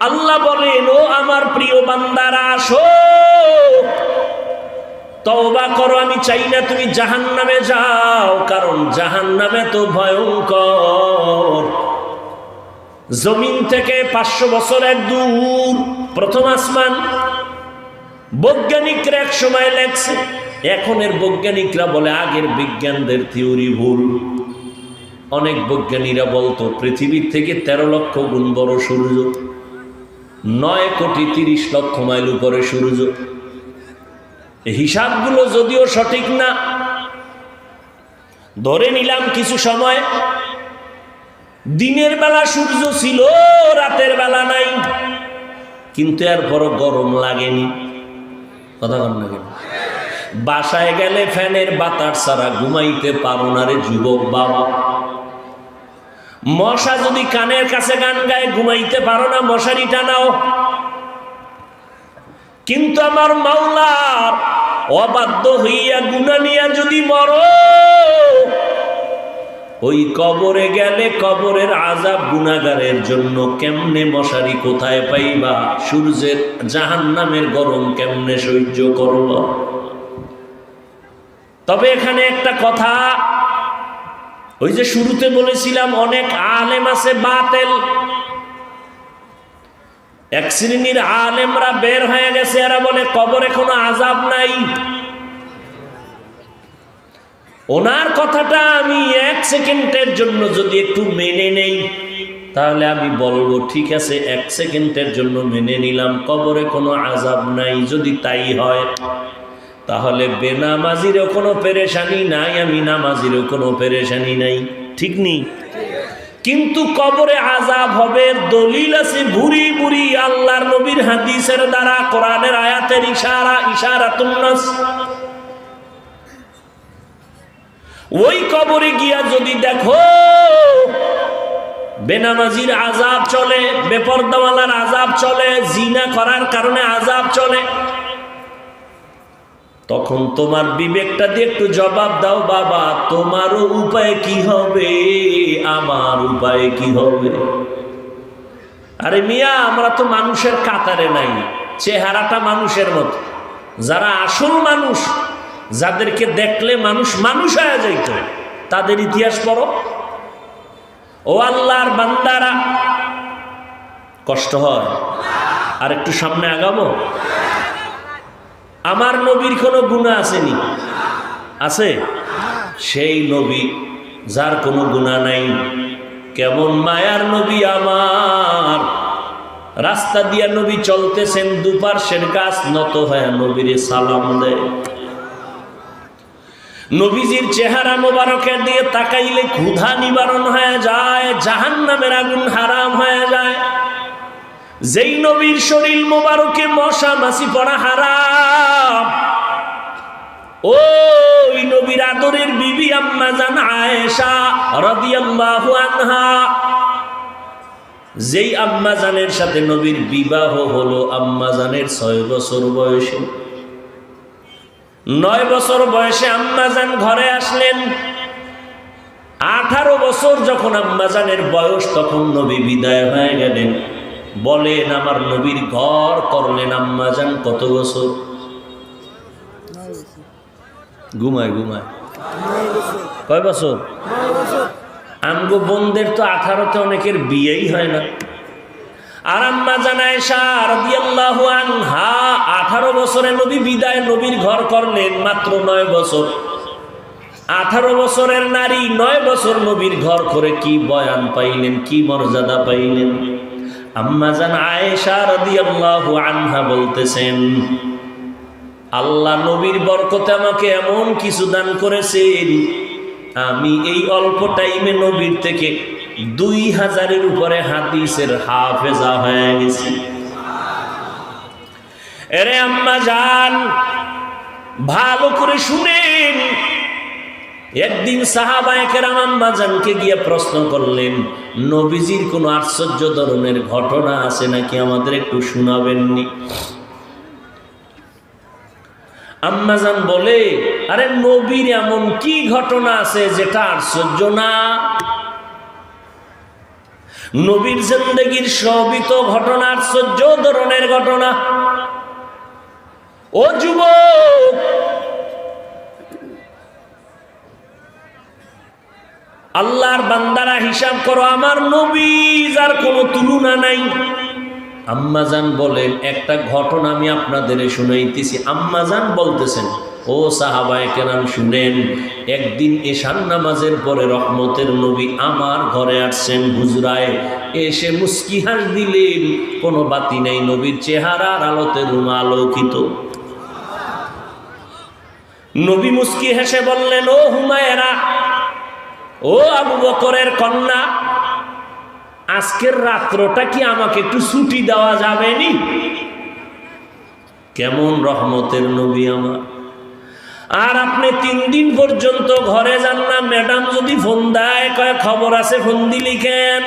আল্লাহ বলেন, ও আমার প্রিয় বান্দারা, আসো। তওবা করো, আমি চাই না তুমি জাহান নামে যাও, কারণ জাহান নামে তো ভয়ঙ্কর। জমিন থেকে পাঁচশো বছর এক দূর, প্রথম আসমান। বৈজ্ঞানিকরা এক সময় লেখছে এখনের বৈজ্ঞানিকরা বলে, আগের বিজ্ঞানদের থিওরি ভুল। অনেক বৈজ্ঞানীরা বলতো, পৃথিবীর থেকে তেরো লক্ষ গুণ বড় সূর্য। নয় কোটি তিরিশ লক্ষ মাইল উপরে সূর্য। হিসাবগুলো যদিও সঠিক না, ধরে নিলাম কিছু সময়, দিনের বেলা সূর্য ছিল, রাতের বেলা নাই, কিন্তু এরপরও গরম লাগেনি। কথা কন না কেন? বাসায় গেলে ফ্যানের বাতাস ছাড়া ঘুমাইতে পারো না রে যুবক বাবা। মশা যদি কানের কাছে গান গায়ে, ঘুমাইতে পারো না, মশারি টানাও। কিন্তু আমার মাওলার অবাধ্য হইয়া গুনা নিয়া যদি মরো, ওই কবরে গেলে কবরের আজাব গুনাগারের জন্য কেমনে মশারি কোথায় পাইবা? সূর্যের জাহান নামের গরম কেমনে সহ্য করব? তবে এখানে একটা কথা ওই যে শুরুতে বলেছিলাম, অনেক আলেম আছে বাতেল। এক শ্রেণির আলেমরা বের হয়ে গেছে, এরা বলে, কবরে কোনো আজাব নাই। ওনার কথাটা আমি এক সেকেন্ডের জন্য যদি একটু মেনে নেই, তাহলে আমি বলব, ঠিক আছে, এক সেকেন্ডের জন্য মেনে নিলাম, কবরে কোনো আজাব নাই। যদি তাই হয় তাহলে বেনামাজিরও কোনো পেরেশানি নাই, আমি নামাজিরও কোনো পেরেশানি নাই। ঠিক নেই? কিন্তু কবরে আজাব হবে, দলিল আছে ভুরি ভুরি, আল্লাহর নবীর হাদিসের দ্বারা, কোরআনের আয়াতের ইশারা ইশারা তুন্নাস ওই কবরে গিয়া যদি দেখো বেনামাজির আজাব চলে, বেপরদাওয়ালার আজাব চলে, জিনা করার কারণে আজাব চলে তখন তোমার বিবেকটা দিয়ে একটু জবাব দাও, বাবা, তোমারও উপায় কি হবে? আমার উপায় কি হবে? আরে মিয়া, আমরা তো মানুষের কাতারে নাই, চেহারাটা মানুষের মতো। যারা আসল মানুষ, যাদেরকে দেখলে মানুষ মানুষ হয়ে যাইত, তাদের ইতিহাস পড়ো। ও আল্লাহর বান্দারা, কষ্ট হয়। আর একটু সামনে আগাবো? আমার নবীর কোনো গুণা আসেনি। আছে? সেই নবী যার কোনো গুণা নাই। কেমন মায়ার নবী আমার। রাস্তা দিয়া নবী চলতেছেন, দুপার্শ্বের গাছ নত হয়ে নবীরে সালাম দেয়। নবীজির চেহারা মোবারকের দিয়ে তাকাইলে ক্ষুধা নিবারণ হয়ে যায় জাহান নামের আগুন হারাম হয়ে যায়। যেই নবীর শরীর মোবারকে মশা মাসি পড়া হারাম। ওই নবীর আদরের বিবি আম্মা জান আয়েশা রাদিয়াল্লাহু আনহা। যেই আম্মা জানের সাথে নবীর বিবাহ হলো, আম্মা জানের ছয় বছর বয়সে। নয় বছর বয়সে আম্মাজান ঘরে আসলেন। আঠারো বছর যখন আম্মাজানের বয়স, তখন নবী বিদায় হয়ে গেলেন। বলেন আমার নবীর ঘর করলেন আম্মাজান কত বছর? ঘুমায় ঘুমায়। কয় বছর? আমগো বোনদের তো আঠারোতে অনেকের বিয়েই হয় না। আর আম্মা জানায় আনহা আঠারো বছরে নবী বিদায় নবীর ঘর করলেন মাত্র নয় বছর। আঠারো বছরের নারী নয় বছর নবীর ঘর করে কি বয়ান পাইলেন, কি মর্যাদা পাইলেন? আম্মা জান আয়েশা বলতেছেন, আল্লাহ নবীর বরকতে আমাকে এমন কিছু দান করেছেন, আমি এই অল্প টাইমে নবীর থেকে দুই হাজারের উপরে হাদিসের হাফেজা হয়ে গেছি। এরে আম্মা যান ভালো করে শুনেন একদিন সাহাবায়কের আম্মা গিয়ে প্রশ্ন করলেন, নবীজির কোনো আশ্চর্য ধরনের ঘটনা আছে নাকি আমাদের একটু শোনাবেননি? আম্মাজান বলে, আরে নবীর এমন কি ঘটনা আছে যেটা আশ্চর্য না? নবীর জিন্দগির সবই তো ঘটনা আশ্চর্য ধরনের ঘটনা। ও যুবক আল্লাহর বান্দারা হিসাব করো, আমার নবী যার কোনো তুলনা নাই। আম্মাজান বলেন, একটা ঘটনা আমি আপনাদের শুনাইতেছি। আম্মাজান বলতেছেন, ও সাহাবায় কেরাম, শুনেন, একদিন এশান নামাজের পরে রহমতের নবী আমার ঘরে আসছেন হুজরায়। এসে মুস্কি হাস দিলেন, কোনো বাতি নেই, নবীর চেহারার আলোতে রুম আলোকিত। নবী মুস্কি হেসে বললেন, ও হুমায়রা ও আবু বকরের কন্যা, আজকের রাত্রটা কি আমাকে একটু ছুটি দেওয়া যাবে নি? কেমন রহমতের নবী আমার। আর আপনি তিন দিন পর্যন্ত ঘরে যান না, ম্যাডাম যদি ফোন দেয়, কয় খবর আছে ফোন দিলি কেন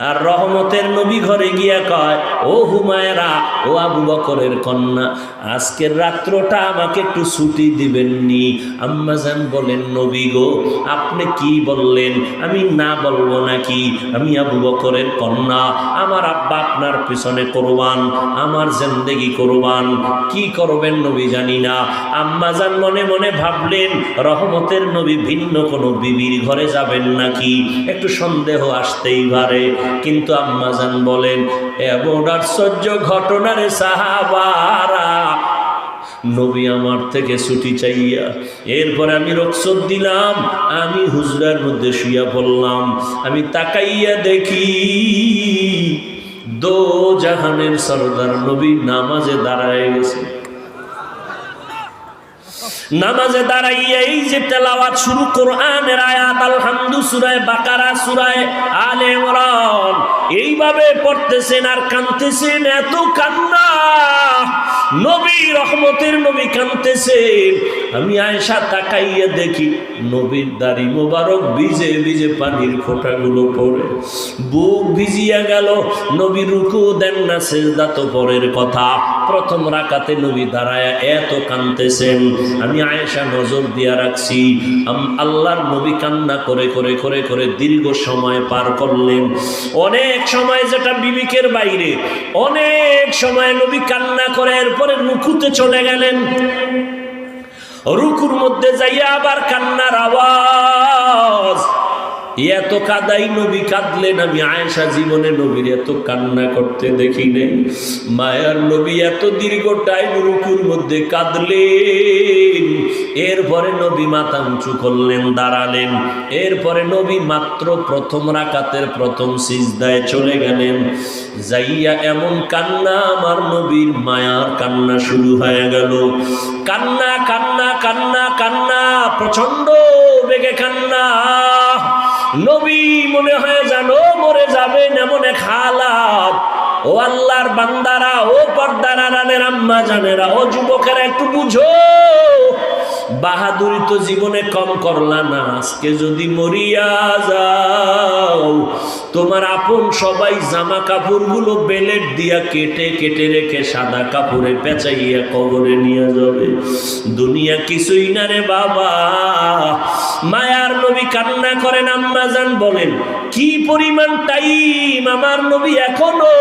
আর রহমতের নবী ঘরে গিয়া কয়, ও হুমায়রা, ও আবু বকরের কন্যা, আজকের রাত্রটা আমাকে একটু ছুটি দিবেননি। আম্মাজান বলেন, নবী গো, আপনি কি বললেন? আমি না বলব নাকি? আমি আবু বকরের কন্যা, আমার আব্বা আপনার পিছনে করবান, আমার জিন্দেগি করবান, কি করবেন নবী জানি না। আম্মাজান মনে মনে ভাবলেন, রহমতের নবী ভিন্ন কোনো বিবির ঘরে যাবেন নাকি? একটু সন্দেহ আসতেই পারে। কিন্তু আম্মাজান বলেন এমন আশ্চর্য ঘটনারে সাহাবারা, নবী আমার থেকে ছুটি চাইয়া, এরপরে আমি রক্ষত দিলাম, আমি হুজরার মধ্যে শুইয়া পড়লাম, আমি তাকাইয়া দেখি দো জাহানের সরদার নবী নামাজে দাঁড়ায় গেছে। নামাজে দাঁড়াইয়া এই যে তেলাওয়াত শুরু, কোরআনের আয়াত, আলহামদু, সুরায় বাকারা, সুরায় আলে ইমরান। এইভাবে পড়তেছেন আর কানতেছেন এত কান্না। নবী রহমতের নবী কানতেছেন আমি আয়সা তাকাইয়া দেখি, নবীর দাড়ি মোবারক ভিজে ভিজে পানির ফোঁটাগুলো পড়ে। বুক ভিজিয়া গেল, নবী রুকু দেন না, সেজদা তো পরের কথা। প্রথম রাকাতে নবী দাঁড়ায় এত কানতেছেন আমি আয়েশা নজর দিয়া রাখছি আল্লাহর নবী কান্না করে করে করে করে দীর্ঘ সময় পার করলেন। অনেক সময় যেটা বিবিকের বাইরে, অনেক সময় নবী কান্না করে, এরপরে রুকুতে চলে গেলেন। রুকুর মধ্যে যাইয়া আবার কান্নার আওয়াজ। এত কাদাই নবী, কাঁদলেন আমি আয়েশা জীবনে নবীর এত কান্না করতে দেখি নেই। মায়ার নবী এত দীর্ঘ টাইম রুকুর মধ্যে কাঁদলেন। এরপরে নবী মাথা উঁচু করলেন, দাঁড়ালেন। এরপরে নবী মাত্র প্রথম রাকাতের প্রথম সিজদায় চলে গেলেন। যাইয়া এমন কান্না আমার নবীর মায়ার কান্না শুরু হয়ে গেল। কান্না কান্না কান্না কান্না প্রচণ্ড বেগে কান্না। নবী মনে হয় জানো, মরে যাবে এমন এক হালাত। ও আল্লাহর বান্দারা, ও পর্দারা, রানের আম্মা জানেরা, ও যুবকেরা একটু বুঝো। বাহাদুরি তো জীবনে কম করলা না, আজকে যদি মরিয়া যাও তোমার আপন সবাই জামা কাপড়গুলো বেলেট দিয়া কেটে কেটে রেখে সাদা কাপড়ে পেঁচাইয়া কবরে নিয়ে যাবে। দুনিয়া কিছুই না রে বাবা। মায়ার নবী কান্না করেন আম্মাজান বলেন, কি পরিমাণ টাইম আমার নবী এখনও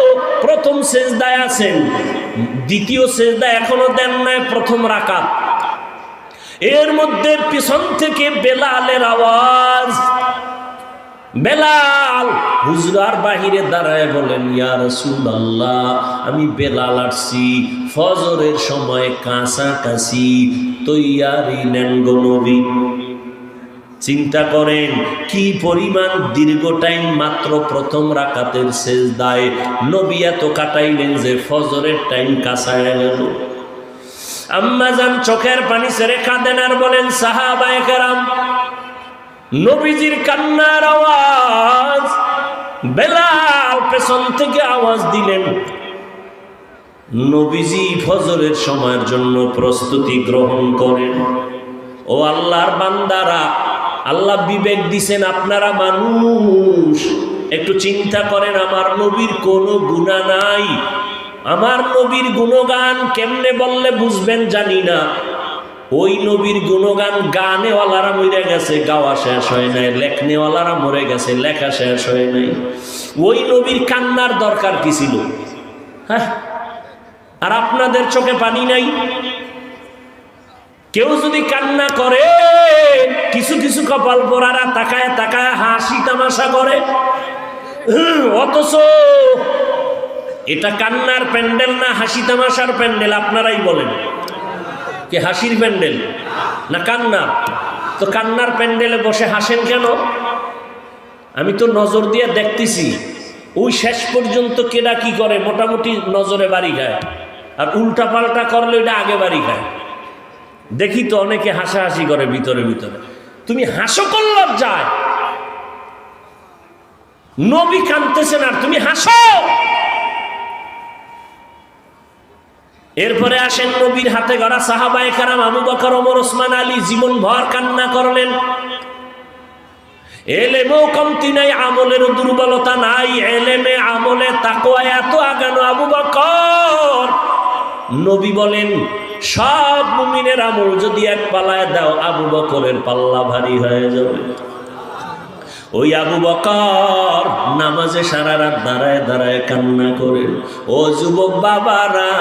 প্রথম সেজদায় আছেন। দ্বিতীয় সেজদা এখনও দেন নাই, প্রথম রাকাত। এর মধ্যে পিছন থেকে বেলালের আওয়াজ বেলাল হুজরার বাহিরে দাঁড়ায় বলেন, ইয়া রাসূলুল্লাহ, আমি বেলাল আসছি, ফজরের সময় কাছাকাছি তৈয়ারি নবী। চিন্তা করেন, কি পরিমাণ দীর্ঘ টাইম মাত্র প্রথম রাকাতের শেষ দায় নবী এত কাটাইলেন যে ফজরের টাইম কাছায় গেল। আম্মাজান চোখের পানি সেরে কাঁদেন আর বলেন, সাহাবায়ে কেরাম নবীজির কান্নার আওয়াজ, বেলাল পেছন থেকে আওয়াজ দিলেন, নবীজি ফজরের সময়ের জন্য প্রস্তুতি গ্রহণ করেন। ও আল্লাহর বান্দারা, আল্লাহ বিবেক দিছেন, আপনারা মানুষ, একটু চিন্তা করেন, আমার নবীর কোনো গুণা নাই। আমার নবীর গুণগান কেমনে বললে বুঝবেন জানি না। ওই নবীর গুণগান গানেওয়ালারা মরে গেছে, গাওয়া শেষ হয় নাই, লেখনেওয়ালারা মরে গেছে, লেখা শেষ হয় নাই। ওই নবীর কান্নার দরকার কি ছিল? হ্যাঁ? আর আপনাদের চোখে পানি নাই? কেউ যদি কান্না করে, কিছু কিছু কপাল পরারা তাকায় তাকায় হাসি তামাশা করে। অথচ এটা কান্নার প্যান্ডেল না হাসি তামাশার প্যান্ডেল, আপনারাই বলেন। কি হাসির প্যান্ডেল? না কান্নার? তো কান্নার প্যান্ডেলে বসে হাসেন কেন? আমি তো নজর দিয়ে দেখতেছি, ওই শেষ পর্যন্ত কেডা কি করে? মোটামুটি নজরে বাড়ি খায়। আর উল্টা পাল্টা করলে ওইটা আগে বাড়ি খায়। দেখি তো অনেকে হাসাহাসি করে ভিতরে ভিতরে। তুমি হাসো করলার যায় নবী কানতেছেন আর তুমি হাসো! এরপরে আসেন নবীর হাতে গড়া সাহাবায়ে কারাম আবু বকর, ওমর, ওসমান, আলী জীবন ভর কান্না করলেন। এলেমেও কমতি নাই, আমলেরও দুর্বলতা নাই। এলেমে আমলে তাকওয়া এত আগানো আবু বকর। নবী বলেন, সব মুমিনের আমল যদি এক পালায় দাও, আবু বকরের পাল্লা ভারী হয়ে যাবে। ওই আবু বকর নামাজে সারা রাত দাঁড়ায় দাঁড়ায় কান্না করেন ও যুবক বাবারা,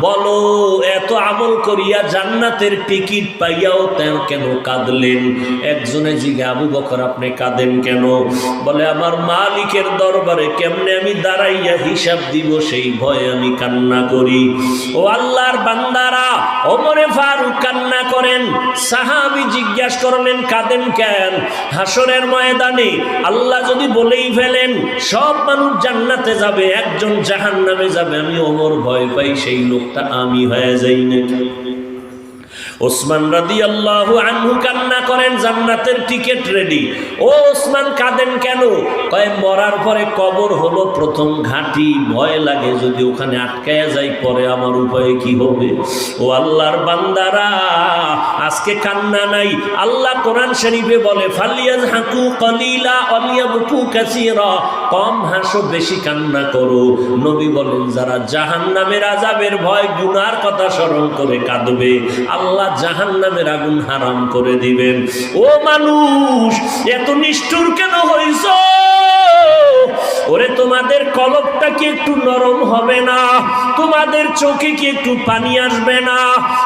বলো, এত আমল করিয়া জান্নাতের টিকিট পাইয়াও তেও কেন কাঁদলেন? একজনে জিগে আবু বকর, আপনি কাঁদেন কেন? বলে, আমার মালিকের দরবারে কেমনে আমি দাঁড়াইয়া হিসাব দিব, সেই ভয়ে আমি কান্না করি। ও আল্লাহর বান্দারা, ওমরে ফারুক কান্না করেন। সাহাবি জিজ্ঞাসা করলেন, কাঁদেন কেন? হাসরের ময়দানে আল্লাহ যদি বলেই ফেলেন, সব মানুষ জান্নাতে যাবে, একজন জাহান্নামে যাবে। আমি ওমর ভয় পাই, সেই লোকটা আমি হয়ে যাই নাকি? ওসমান রাদি আল্লাহ আনহু কান্না করেন, জান্নাতের টিকিট রেডি ও ওসমান, কাঁদেন কেন? কয়, মরার পরে কবর হলো প্রথম ঘাঁটি, ভয় লাগে যদি ওখানে আটকায়া যাই, পরে আমার উপায়ে কি হবে? ও আল্লাহর বান্দারা, আজকে কান্না নাই। আল্লাহ কোরআন শরীফে বলে ফালিয়াজ হাকু কলিলা অলিয়াবকু কাসিরা। কম হাসো, বেশি কান্না করো। নবী বলেন, যারা জাহান্নামের আজাবের ভয়, গুনার কথা স্মরণ করে কাঁদবে, আল্লাহ জাহান্নামের আগুন হারাম করে দিবেন। ও মানুষ, এত নিষ্ঠুর কেন হইছ? ওরে, তোমাদের কলবটা কি একটু নরম হবে না? তোমাদের চোখে কি একটু পানি আসবে না?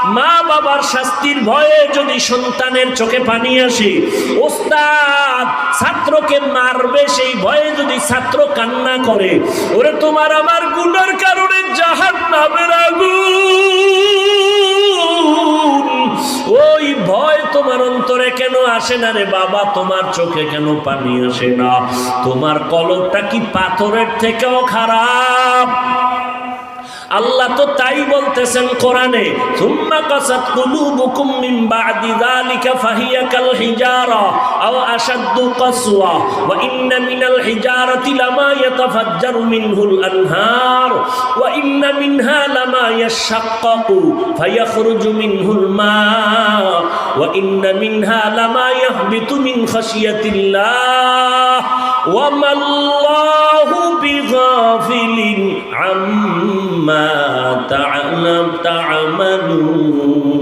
মা বাবার শাস্তির ভয়ে যদি সন্তানের চোখে পানি আসে, ওস্তাদ, ছাত্রকে মারবে, সেই ভয়ে যদি ছাত্র কান্না করে, ওরে, তোমার আমার গুনার কারণে জাহান নামের আগুন আসে না রে বাবা, তোমার চোখে কেন পানি আসে না? তোমার কলমটা কি পাথরের থেকেও খারাপ? আল্লাহ তো তাই বলতেছেন কোরআনে, সুম্মা কাসাত কুলুবুকুম মিন বাদি যালিকা ফাহিয়া কাল হিজারা আও আশাদ্দু কাসওয়া, ওয়া ইন্না মিনাল হিজারাতি লামা ইয়াতাফাজ্জারু মিনহুল আনহার, ওয়া ইন্না মিনহা লামা ইয়াশাক্কাকু ফায়াখরুজু মিনহুল মা, ওয়া ইন্না মিনহা লামা ইয়াহবিতু মিন খাশিয়াতিল্লাহ, ওয়া মাল্লাহু الله بغافل عما تعلم تعملون.